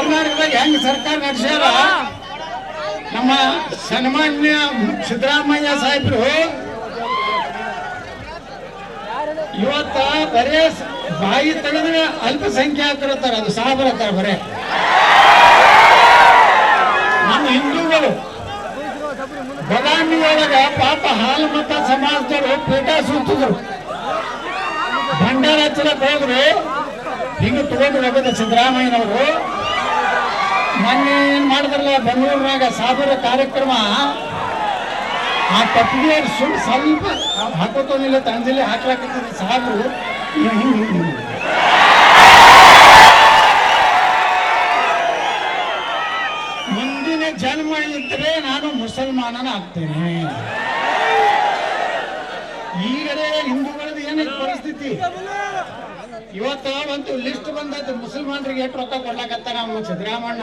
ಕರ್ನಾಟಕದಾಗ ಹೆಂಗ್ ಸರ್ಕಾರ ನಡೆಸ್ಯಾರ? ನಮ್ಮ ಸನ್ಮಾನ್ಯ ಸಿದ್ದರಾಮಯ್ಯ ಸಾಹೇಬ್ರು ಇವತ್ತ ಬರೇ ಬಾಯಿ ತಡೆದ್ರೆ ಅಲ್ಪಸಂಖ್ಯಾತರು ಇರ್ತಾರೆ ಅದು ಸಾಬರ ತರ ಬರೇ. ನಮ್ಮ ಹಿಂದೂಗಳು ಬದಾಮಿ ಒಳಗ ಪಾಪ ಹಾಲು ಮತ ಸಮಾಜದವರು ಪೇಟಾ ಸುತ್ತಿದ್ರು. ಭಂಡಾರ ಹಚ್ಚಲಕ್ಕೆ ಹೋದ್ರು ಹಿಂಗ ತಗೊಂಡು ಸಿದ್ದರಾಮಯ್ಯನವರು. ಮೊನ್ನೆ ಏನ್ ಮಾಡಿದ್ರಲ್ಲ ಬೆಂಗಳೂರಿನಾಗ ಸಾಬರ ಕಾರ್ಯಕ್ರಮ? ಆ ಕಟ್ಟಿಗೆ ಸುಮ್ ಸ್ವಲ್ಪ ಹಾಕೋತೋನಿಲ್ಲ, ತಂಜಲಿ ಹಾಕ್ಲಾಕತ್ತಿದ್ರು ಸಾಬರು. ಮುಂದಿನ ಜನ್ಮ ಇದ್ರೆ ನಾನು ಮುಸಲ್ಮಾನನ ಆಗ್ತೇನೆ. ಈಗಲೇ ಹಿಂದೂಗಳದ್ದು ಏನೈತೆ ಪರಿಸ್ಥಿತಿ? ಇವತ್ತ ಒಂದು ಲಿಸ್ಟ್ ಬಂದದ್ದು ಮುಸಲ್ಮಾನರಿಗೆ ಎಷ್ಟು ರೊಕ್ಕ ಕೊಡ್ಲಾಕತ್ತಾರ ನಮ್ಮ ಸಿದ್ದರಾಮಣ್ಣ.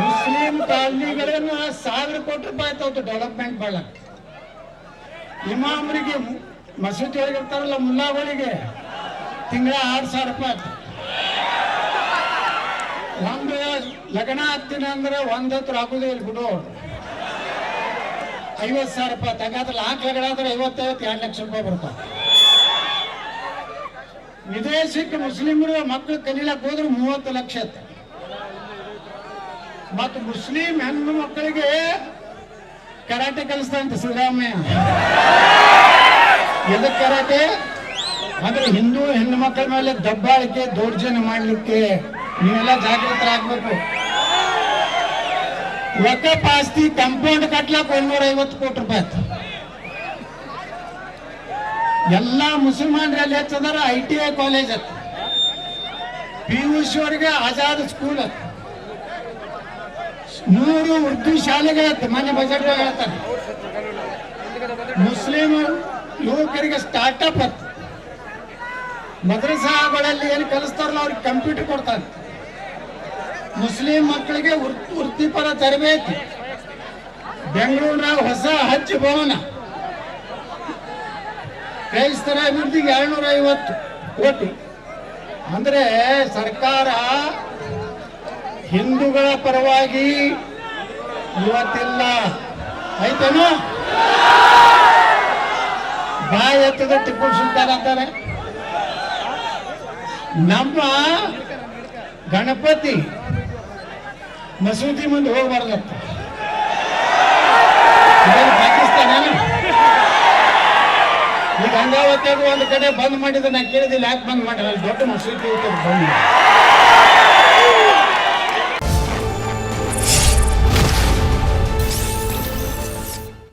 ಮುಸ್ಲಿಂ ಕಾಲನಿಗಳನ್ನ ಸಾವಿರ ಕೋಟಿ ರೂಪಾಯಿ ಆಯ್ತು ಡೆವಲಪ್ಮೆಂಟ್ ಮಾಡ್ಲಕ್ ಇಮಾಮ್ರಿಗೆ ಮಸೀದಿ ಒಳಗಿರ್ತಾರಲ್ಲ ಮುಲ್ಲಾಗಳಿಗೆ ತಿಂಗಳ ಆರು ಸಾವಿರ ರೂಪಾಯಿ ಒಂದು ಲಗ್ನ ಹತ್ತಿನ ಅಂದ್ರೆ ಒಂದ್ ಹತ್ರ ಇಲ್ಲ ಬಿಡು. ಐವತ್ತು ಸಾವಿರ ರೂಪಾಯಿ ತಗಾದ್ರೆ ನಾಲ್ಕು ಲಗ್ನ ಆದ್ರೆ ಐವತ್ತೈವತ್ತು, ಎರಡು ಲಕ್ಷ ರೂಪಾಯಿ ಬರ್ತಾವ ವಿದೇಶಕ್ಕೆ ಮುಸ್ಲಿಮರು ಮಕ್ಕಳು ಕಲೀಲಕ್ಕೆ ಹೋದ್ರೆ ಮೂವತ್ತು ಲಕ್ಷ ಮತ್ತು ಮುಸ್ಲಿಂ ಹೆಣ್ಣು ಮಕ್ಕಳಿಗೆ ಕರಾಟೆ ಕಲಿಸ್ತಾಂತ ಸಿದ್ದರಾಮಯ್ಯ. ಎದಕ್ ಕರಾಟೆ? ಅಂದ್ರೆ ಹಿಂದೂ ಹೆಣ್ಣು ಮಕ್ಕಳ ಮೇಲೆ ದಬ್ಬಾಳಿಕೆ, ದೌರ್ಜನ್ಯ ಮಾಡಲಿಕ್ಕೆ ನೀವೆಲ್ಲ ಜಾಗೃತರಾಗಬೇಕು. ಒಕ್ಕ ಆಸ್ತಿ ಕಂಪೌಂಡ್ ಕಟ್ಲಕ್ ಒಂದೂರ ಐವತ್ತು ಕೋಟಿ ರೂಪಾಯಿ ಎಲ್ಲಾ ಮುಸಲ್ಮಾನರಲ್ಲಿ ಹೆಚ್ಚದಾರ ಐ ಟಿ ಐ ಕಾಲೇಜ್ ಹತ್ತ. ಪಿ ಯು ಸಿ ಅವರಿಗೆ ಆಜಾದ್ ಸ್ಕೂಲ್ ಹತ್ತ. ನೂರು ಉರ್ದು ಶಾಲೆಗಳತ್ತ ಮನೆ ಬಜೆಟ್ ಹೇಳ್ತಾರೆ. ಮುಸ್ಲಿಂ ಯುವಕರಿಗೆ ಸ್ಟಾರ್ಟಪ್ ಹತ್ತ. ಮದ್ರಸಾಗಳಲ್ಲಿ ಏನು ಕಲಿಸ್ತಾರಲ್ಲ ಅವ್ರಿಗೆ ಕಂಪ್ಯೂಟರ್ ಕೊಡ್ತಾರೆ. ಮುಸ್ಲಿಂ ಮಕ್ಕಳಿಗೆ ವೃತ್- ವೃತ್ತಿಪರ ತರಬೇತಿ. ಬೆಂಗಳೂರಿನಾಗ ಹೊಸ ಹಜ್ ಭವನ. ಕ್ರೈಸ್ತರ ಅಭಿವೃದ್ಧಿಗೆ ಎರಡ್ನೂರ ಐವತ್ತು ಕೋಟಿ. ಅಂದ್ರೆ ಸರ್ಕಾರ ಹಿಂದೂಗಳ ಪರವಾಗಿ ಇವತ್ತಿಲ್ಲ. ಆಯ್ತೇನು? ಬಾಯಿ ಎತ್ತದ ಟಿಪ್ಪು ಸುಲ್ತಾನ್ ಅಂತಾರೆ ನಮ್ಮ ಗಣಪತಿ ಮಸೂದಿ ಮುಂದೆ ಹೋಗ್ಬಾರ್ದತ್ತ ಗಂಗಾವತಿಯಾಗ ಒಂದು ಕಡೆ ಬಂದ್ ಮಾಡಿದ್ರೆ ನಾ ಕೇಳಿದಿಲ್ಲ ಯಾಕೆ ಬಂದ್ ಮಾಡಿರಲ್ಲ ದೊಡ್ಡ ಮಸೀದಿ ಬಂದ್.